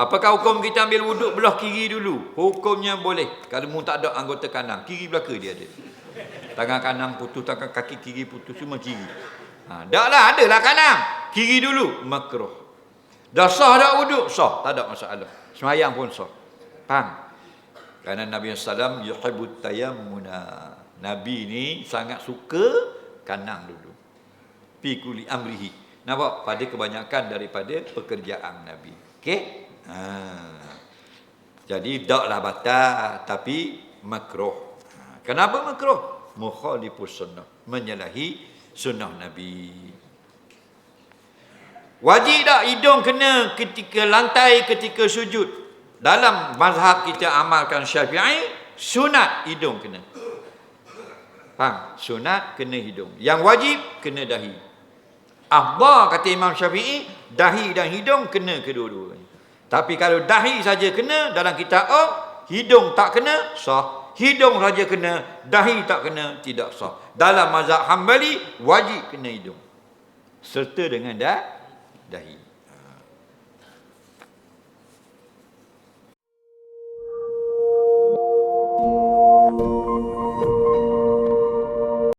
Apakah hukum kita ambil wuduk belah kiri dulu? Hukumnya boleh. Kalau mu tak ada anggota kanan, kiri belaka dia ada. Tangan kanan putus, tangan kaki kiri putus, semua kiri. Ha, tak lah, adalah kanan. Kiri dulu, makruh. Dah sah dah wuduk? Sah, tak ada masalah. Semayang pun sah. Faham? Kerana Nabi SAW yuhibut tayammuna. Nabi ni sangat suka kanan dulu. Fi kuli amrihi. Nampak? Pada kebanyakan daripada pekerjaan Nabi. Okey? Ha. Jadi taklah batal tapi makruh. Ha. Kenapa makruh? Mukhalifus sunnah, menyalahi sunnah Nabi. Wajib tak hidung kena ketika lantai ketika sujud? Dalam mazhab kita amalkan Syafi'i, sunat hidung kena. Faham? Sunat kena hidung. Yang wajib kena dahi. Afdal kata Imam Syafi'i, dahi dan hidung kena kedua-duanya. Tapi kalau dahi saja kena dalam kitab oh, hidung tak kena, sah. Hidung saja kena, dahi tak kena, tidak sah. Dalam mazhab Hambali, wajib kena hidung. Serta dengan dah, dahi.